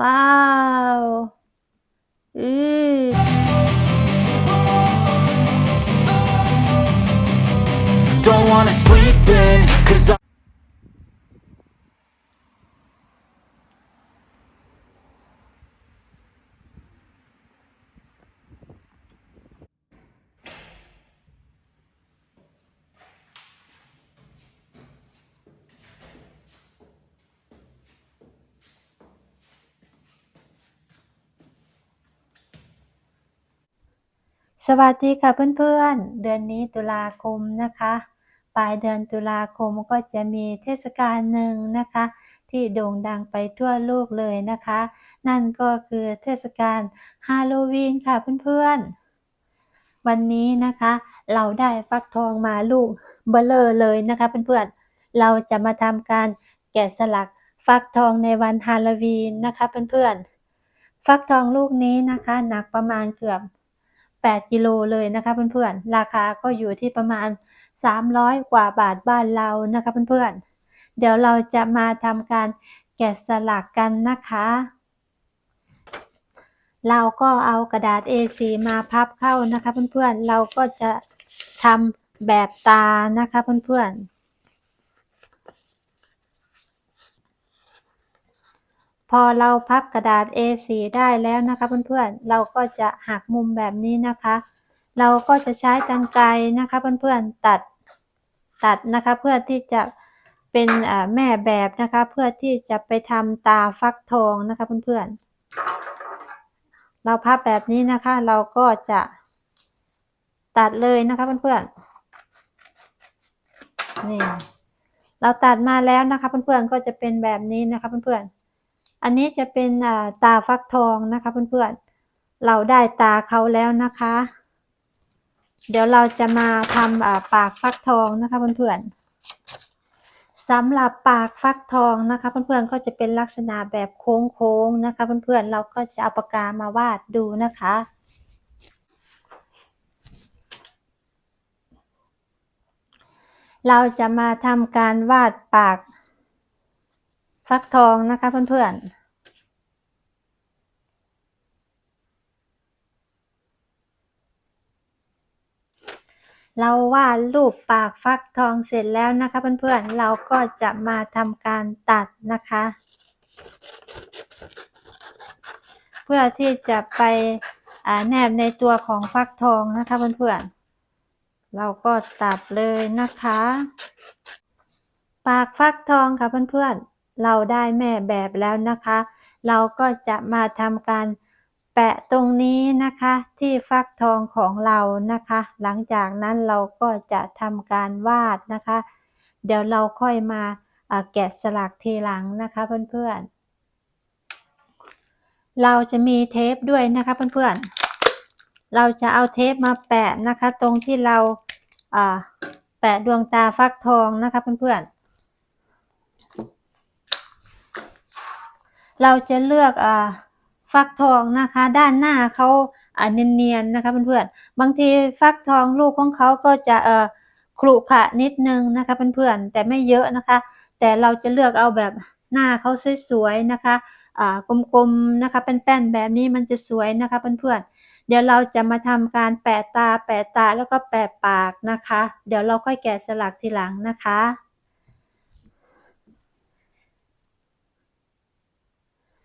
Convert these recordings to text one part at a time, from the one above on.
ว้าวอือ Don't wanna sleep in, สวัสดีค่ะเพื่อนๆ เดือนนี้ตุลาคมนะคะ ปลายเดือนตุลาคมก็จะมีเทศกาลหนึ่งนะคะ ที่โด่งดังไปทั่วโลกเลยนะคะ นั่นก็คือเทศกาลฮาโลวีนค่ะเพื่อนๆ วันนี้นะคะ เราได้ฟักทองมาลูกเบลอเลยนะคะเพื่อนๆ เราจะมาทำการแกะสลักฟักทองในวันฮาโลวีนนะคะเพื่อนๆ ฟักทองลูกนี้นะคะหนักประมาณเกือบ 8 กิโลเลยนะคะเพื่อนๆ ราคาก็อยู่ที่ประมาณ 300 กว่าบาทบ้านเรานะคะเพื่อนๆ เดี๋ยวเราจะมาทำการแกะสลักกันนะคะ เราก็เอากระดาษ A4 มาพับเข้านะคะเพื่อนๆ เราก็จะทำแบบตานะคะเพื่อนๆ พอเราพับกระดาษ A4 ได้แล้วนะคะเพื่อนๆ เราก็จะหักมุมแบบนี้นะคะ เราก็จะใช้กรรไกรนะคะเพื่อนๆ ตัดตัดนะคะเพื่อที่จะเป็นแม่แบบนะคะเพื่อที่จะไปทำตาฟักทองนะคะเพื่อนๆ เราพับแบบนี้นะคะเราก็จะตัดเลยนะคะเพื่อนๆ นี่เราตัดมาแล้วนะคะเพื่อนๆ ก็จะเป็นแบบนี้นะคะเพื่อนๆ อันนี้จะเป็นตาฟักทองนะคะเพื่อนๆ เราได้ตาเขาแล้วนะคะ เดี๋ยวเราจะมาทำปากฟักทองนะคะเพื่อนๆสำหรับปากฟักทองนะคะเพื่อนๆ ก็จะเป็นลักษณะแบบโค้งๆนะคะเพื่อนๆ เราก็จะเอาปากกามาวาดดูนะคะเราจะมาทำการวาดปาก ฟักทองนะคะเพื่อนๆเราวาดรูปปากฟักทองเสร็จแล้วนะคะเพื่อนๆ เราก็จะมาทำการตัดนะคะ เพื่อที่จะไปอ่าแนบในตัวของฟักทองนะคะเพื่อนๆ เราก็ตัดเลยนะคะ ปากฟักทองค่ะเพื่อนๆ เราได้แม่แบบแล้วนะคะ เราก็จะมาทำการแปะตรงนี้นะคะ ที่ฟักทองของเรานะคะ หลังจากนั้นเราก็จะทำการวาดนะคะ เดี๋ยวเราค่อยมาแกะสลักทีหลังนะคะเพื่อนๆ เราจะมีเทปด้วยนะคะเพื่อนๆ เราจะเอาเทปมาแปะนะคะ ตรงที่เราแปะดวงตาฟักทองนะคะเพื่อนๆ เราจะเลือกอ่าฟักทองนะคะ ด้านหน้าเขาอ่าเนียนๆนะคะเพื่อนๆบางทีฟักทองลูกของเขาก็จะเอ่อขรุขระนิดนึงนะคะเพื่อนๆแต่ไม่เยอะนะคะ แต่เราจะเลือกเอาแบบหน้าเขาสวยๆนะคะอ่ากลมๆนะคะเป็นแป้นๆแบบนี้มันจะสวยนะคะเพื่อนๆเดี๋ยวเราจะมาทำการแปะตาแปะตาแล้วก็แปะปากนะคะ เดี๋ยวเราค่อยแกะสลักทีหลังนะคะ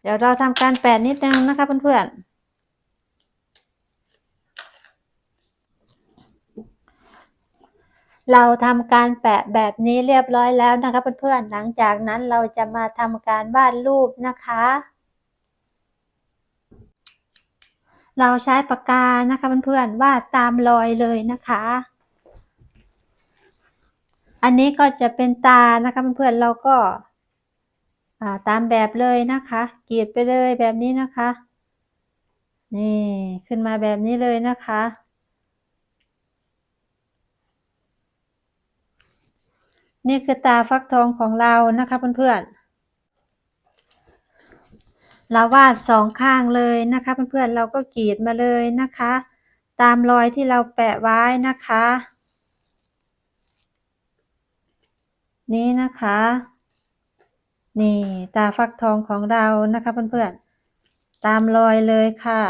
เดี๋ยวเราทำการแปะนิดนึงนะคะเพื่อนๆ เราทำการแปะแบบนี้เรียบร้อยแล้วนะคะเพื่อนๆ หลังจากนั้นเราจะมาทำการวาดรูปนะคะ เราใช้ปากกานะคะเพื่อนๆ วาดตามรอยเลยนะคะอันนี้ก็จะเป็นตานะคะเพื่อนๆเราก็ ตามแบบเลยนะคะกรีดไปเลยแบบนี้นะคะ นี่ขึ้นมาแบบนี้เลยนะคะ นี่คือตาฟักทองของเรานะคะเพื่อนๆเราวาดสองข้างเลยนะคะเพื่อนๆเราก็กรีดมาเลยนะคะ ตามรอยที่เราแปะไว้นะคะ นี่นะคะ นี่ตาฟักทองของเรานะคะเพื่อนตามรอยเลยค่ะ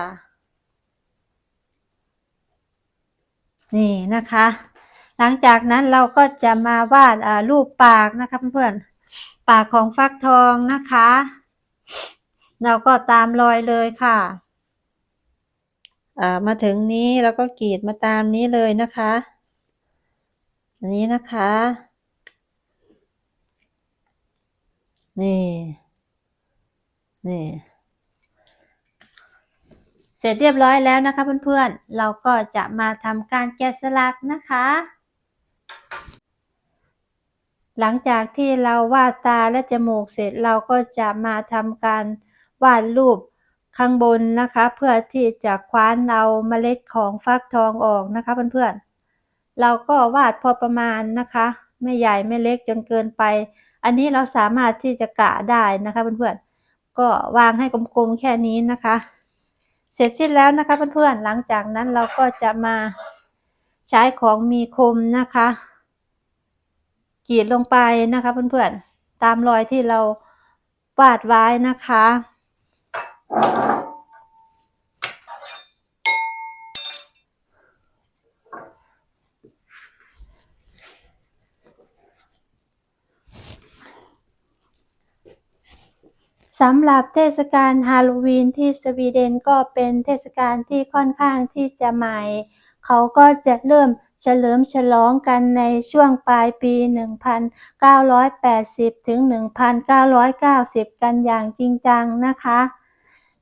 นี่นะคะ หลังจากนั้นเราก็จะมาวาดรูปปากนะคะเพื่อนๆ ปากของฟักทองนะคะ เราก็ตามรอยเลยค่ะามาถึงนี้เราก็กรีดมาตามนี้เลยนะคะ อันนี้นะคะ นี่ นี่ เสร็จเรียบร้อยแล้วนะคะเพื่อนๆ เราก็จะมาทำการแกะสลักนะคะ หลังจากที่เราวาดตาและจมูกเสร็จเราก็จะมาทำการวาดรูปข้างบนนะคะ เพื่อที่จะคว้านเอาเมล็ดของฟักทองออกนะคะเพื่อนๆ เราก็วาดพอประมาณนะคะ ไม่ใหญ่ไม่เล็กจนเกินไป อันนี้เราสามารถที่จะกะได้นะคะเพื่อนๆก็วางให้กลมๆแค่นี้นะคะ เสร็จสิ้นแล้วนะคะเพื่อนๆหลังจากนั้นเราก็จะมาใช้ของมีคมนะคะกรีดลงไปนะคะเพื่อนๆตามรอยที่เราวาดไว้นะคะ สำหรับเทศกาลฮาโลวีนที่สวีเดนก็เป็นเทศกาลที่ค่อนข้างที่จะใหม่ เขาก็จะเริ่มเฉลิมฉลองกันในช่วงปลายปี 1980 ถึง 1990 กันอย่างจริงจังนะคะ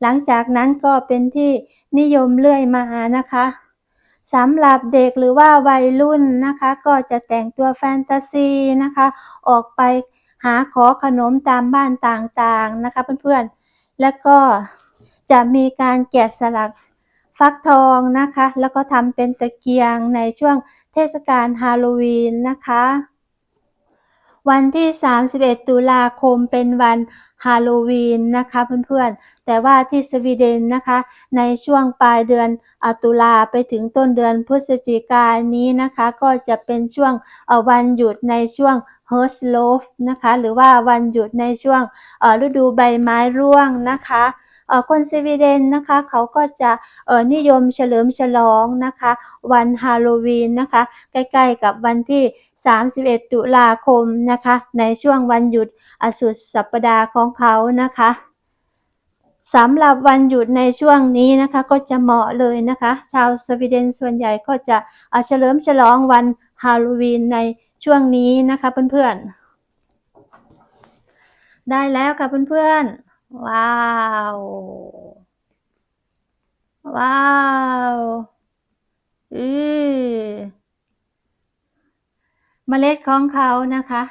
หลังจากนั้นก็เป็นที่นิยมเรื่อยมานะคะสำหรับเด็กหรือว่าวัยรุ่นนะคะ ก็จะแต่งตัวแฟนตาซีนะคะ ออกไป หาขอขนมตามบ้านต่างๆนะคะเพื่อนๆ แล้วก็จะมีการแกะสลักฟักทองนะคะ แล้วก็ทำเป็นตะเกียงในช่วงเทศกาลฮาโลวีนนะคะ วันที่ 31 ตุลาคมเป็นวันฮาโลวีนนะคะเพื่อนๆ แต่ว่าที่สวีเดนนะคะ ในช่วงปลายเดือนอตุลาไปถึงต้นเดือนพฤศจิกายนนี้นะคะ ก็จะเป็นช่วงวันหยุดในช่วง h e r s l o f นะคะหรือว่าวันหยุดในช่วงฤดูใบไม้ร่วงนะคะคนสวีเดนนะคะเขาก็จะนิยมเฉลิมฉลองนะคะ วันฮาโลวีนนะคะ ใกล้ๆกับวันที่ 31 ตุลาคมนะคะ ในช่วงวันหยุดอสุดสัปดาห์ของเขานะคะสำหรับวันหยุดในช่วงนี้นะคะก็จะเหมาะเลยนะคะ ชาวสวีเดนส่วนใหญ่ก็จะเฉลิมฉลองวันฮาโลวีนใน ช่วงนี้นะคะเพื่อนๆ ได้แล้วค่ะเพื่อนๆ ว้าว ว้าวอือเมล็ดของเขานะคะ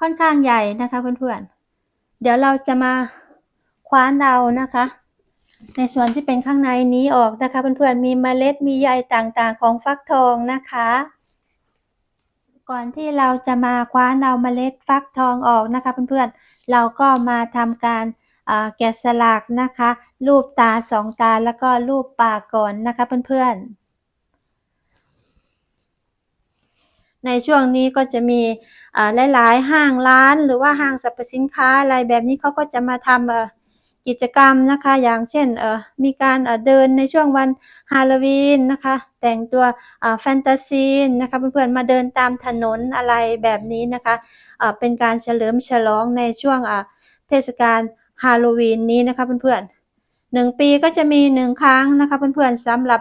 ค่อนข้างใหญ่นะคะเพื่อนๆ เดี๋ยวเราจะมาคว้านเอานะคะ ในส่วนที่เป็นข้างในนี้ออกนะคะเพื่อนๆ มีเมล็ดมีใยต่างๆ ของฟักทองนะคะ ก่อนที่เราจะมาคว้านเอาเมล็ดฟักทองออกนะคะเพื่อนๆ เราก็มาทำการแกะสลักนะคะ รูปตาสองตาแล้วก็รูปปากก่อนนะคะเพื่อนๆ ในช่วงนี้ก็จะมีอ่าหลายๆห้างร้านหรือว่าห้างสรรพสินค้าอะไรแบบนี้เขาก็จะมาทำ กิจกรรมนะคะ อย่างเช่นเอ่อมีการเอ่อเดินในช่วงวันฮาโลวีนนะคะ แต่งตัวอ่าแฟนตาซีนะคะเพื่อนๆมาเดินตามถนนอะไรแบบนี้นะคะอ่าเป็นการเฉลิมฉลองในช่วงอ่าเทศกาลฮาโลวีนนี้นะคะเพื่อนๆหนึ่งปีก็จะมีหนึ่งครั้งนะคะเพื่อนๆสำหรับ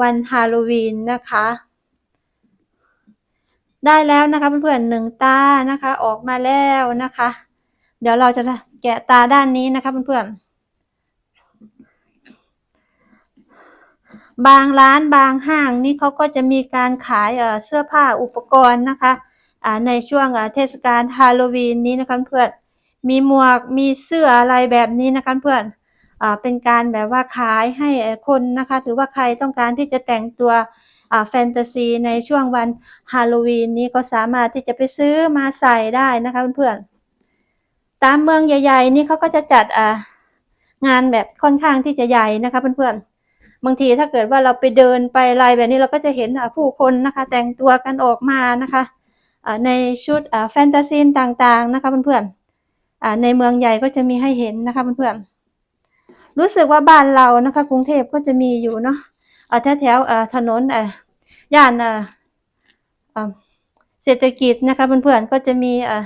วันฮาโลวีนนะคะ ได้แล้วนะคะเพื่อนๆหนึ่งตานะคะออกมาแล้วนะคะ เดี๋ยวเราจะ แกะตาด้านนี้นะคะเพื่อนๆ บางร้านบางห้างนี่เขาก็จะมีการขายเสื้อผ้าอุปกรณ์นะคะในช่วงเทศกาลฮาโลวีนนี้นะคะเพื่อนมีหมวกมีเสื้ออะไรแบบนี้นะคะเพื่อนอเป็นการแบบว่าขายให้คนนะคะ ถือว่าใครต้องการที่จะแต่งตัวแฟนตาซีในช่วงวันฮาโลวีนนี้ก็สามารถที่จะไปซื้อมาใส่ได้นะคะเพื่อนๆ ตามเมืองใหญ่ ๆ นี่เขาก็จะจัดอ่างานแบบค่อนข้างที่จะใหญ่นะคะเพื่อนๆบางทีถ้าเกิดว่าเราไปเดินไปอะไรแบบนี้เราก็จะเห็นผู้คนนะคะ แต่งตัวกันออกมานะคะในชุดแฟนตาซีต่างๆนะคะเพื่อนๆในเมืองใหญ่ก็จะมีให้เห็นนะคะเพื่อนๆรู้สึกว่าบ้านเรานะคะกรุงเทพก็จะมีอยู่เนาะแถวแถวๆถนนย่านเศรษฐกิจนะคะเพื่อนๆก็จะมีอ่อ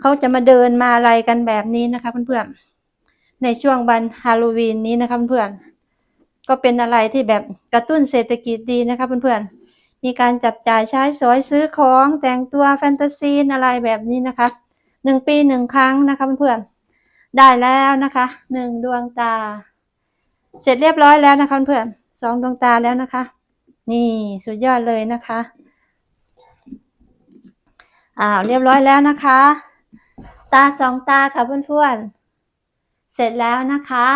เขาจะมาเดินมาอะไรกันแบบนี้นะคะเพื่อนๆในช่วงวันฮาโลวีนนี้นะคะเพื่อนๆก็เป็นอะไรที่แบบกระตุ้นเศรษฐกิจดีนะคะเพื่อนๆมีการจับจ่ายใช้สอยซื้อของแต่งตัวแฟนตาซีอะไรแบบนี้นะคะหนึ่งปีหนึ่งครั้งนะคะเพื่อนๆได้แล้วนะคะหนึ่งดวงตา เสร็จเรียบร้อยแล้วนะคะเพื่อนสองดวงตาแล้วนะคะ นี่สุดยอดเลยนะคะอ้าวเรียบร้อยแล้วนะคะ ตาสองตาค่ะเพื่อนๆ เสร็จแล้วนะคะ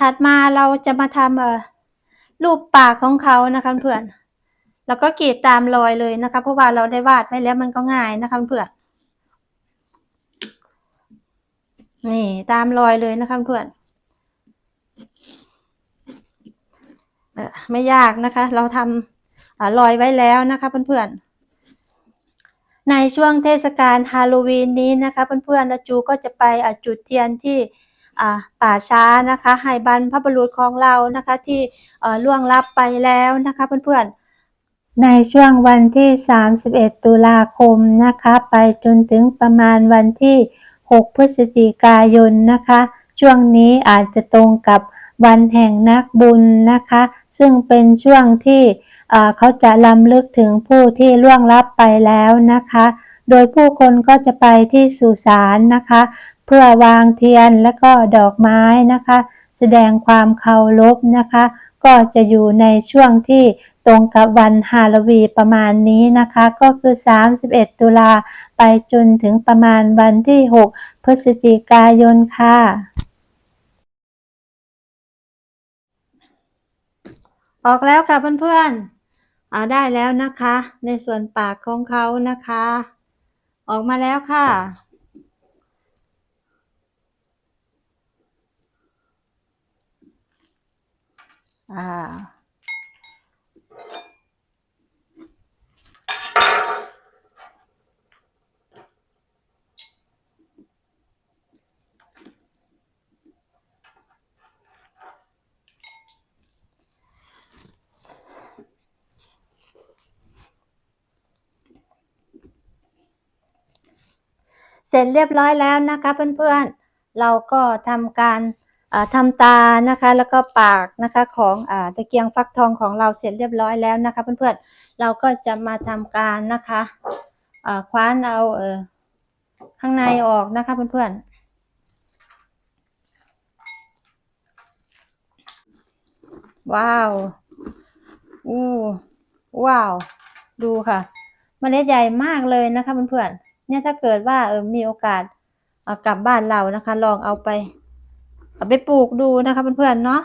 ถัดมาเราจะมาทำเอ่อรูปปากของเขานะคะเพื่อนแล้วก็กรีดตามรอยเลยนะคะ เพราะว่าเราได้วาดไว้แล้วมันก็ง่ายนะคะเพื่อนนี่ตามรอยเลยนะคะเพื่อนไม่ยากนะคะ เราทำอรอยไว้แล้วนะคะเพื่อนๆ ในช่วงเทศกาลฮาโลวีนนี้นะคะเพื่อนๆนะจูก็จะไปจุดเทียนที่ป่าช้านะคะให้บรรพบุรุษของเรานะคะที่ล่วงลับไปแล้วนะคะเพื่อนๆ ในช่วงวันที่ 31 ตุลาคมนะคะไปจนถึงประมาณวันที่ 6 พฤศจิกายนนะคะ ช่วงนี้อาจจะตรงกับ วันแห่งนักบุญนะคะ ซึ่งเป็นช่วงที่เขาจะลำลึกถึงผู้ที่ล่วงลับไปแล้วนะคะ โดยผู้คนก็จะไปที่สุสานนะคะ เพื่อวางเทียนและก็ดอกไม้นะคะ แสดงความเคารพนะคะ ก็จะอยู่ในช่วงที่ตรงกับวันฮาโลวีประมาณนี้นะคะ ก็คือ 31 ตุลาไปจนถึงประมาณวันที่ 6 พฤศจิกายนค่ะ ออกแล้วค่ะเพื่อนๆอ่าได้แล้วนะคะ ในส่วนปากของเขานะคะ ออกมาแล้วค่ะ อ่า เสร็จเรียบร้อยแล้วนะคะเพื่อนๆ เราก็ทำการทำตานะคะแล้วก็ปากนะคะของอตะเกียงฟักทองของเราเสร็จเรียบร้อยแล้วนะคะเพื่อนๆ เราก็จะมาทำการนะคะคว้านเอาเออข้างในออกนะคะเพื่อนๆว้าว อู้ ว้าว ดูค่ะเมล็ดใหญ่มากเลยนะคะเพื่อนๆ เนี่ยถ้าเกิดว่าเออมีโอกาสากลับบ้านเรานะคะ ลองเอาไปเอาไปปลูกดูนะคะเพื่อนๆเนาะ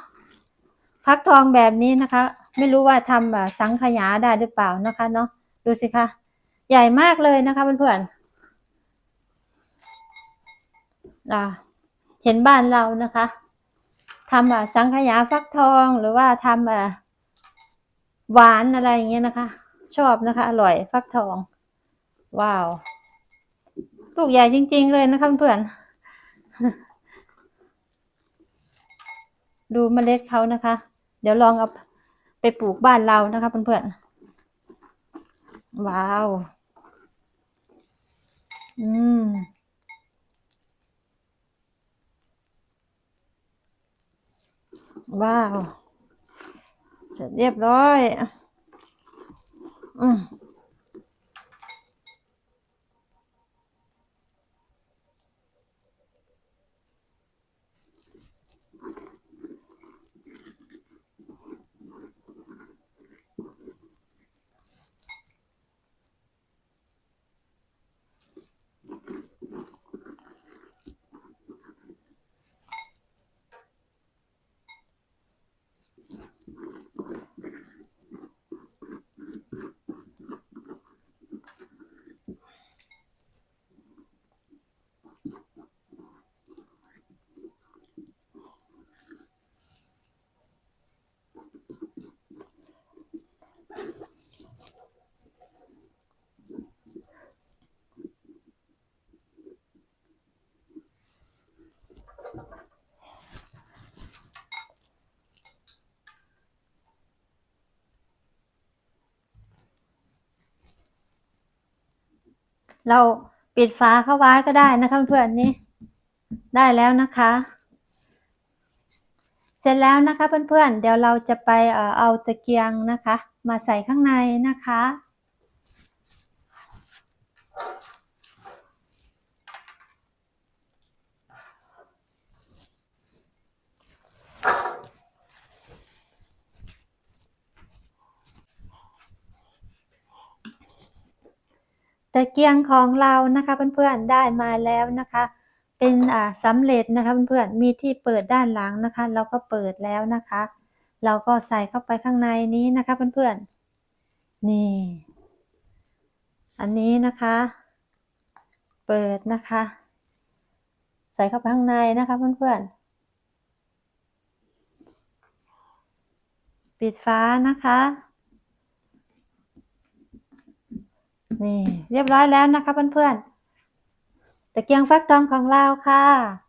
ฟักทองแบบนี้นะคะ ไม่รู้ว่าทำแบบสังขยาได้หรือเปล่านะคะเนาะดูสิคะใหญ่มากเลยนะคะเพื่อนๆเห็นบ้านเรานะคะทำแบบสังขยาฟักทองหรือว่าทำแบบหวานอะไรอย่างเงี้ยนะคะ ชอบนะคะ อร่อยฟักทอง ว้าว ลูกใหญ่จริง ๆ เลยนะคะเพื่อนดูเมล็ดเขานะคะ เดี๋ยวลองเอาไปปลูกบ้านเรานะคะเพื่อนๆ ว้าว อืม ว้าว เสร็จเรียบร้อย อืม เราปิดฝาเข้าไว้ก็ได้นะคะเพื่อนๆนี่ได้แล้วนะคะ เสร็จแล้วนะคะเพื่อนๆเดี๋ยวเราจะไปเอ่อเอาตะเกียงนะคะ มาใส่ข้างในนะคะ ตะเกียงของเรานะคะเพื่อนๆได้มาแล้วนะคะ เป็นอ่าสำเร็จนะคะเพื่อนๆมีที่เปิดด้านหลังนะคะ เราก็เปิดแล้วนะคะ เราก็ใส่เข้าไปข้างในนี้นะคะเพื่อนๆนี่ อันนี้นะคะ เปิดนะคะ ใส่เข้าไปข้างในนะคะเพื่อนๆปิดฝานะคะ นี่ เรียบร้อยแล้วนะคะเพื่อนๆตะเกียงฟักทองของเราค่ะ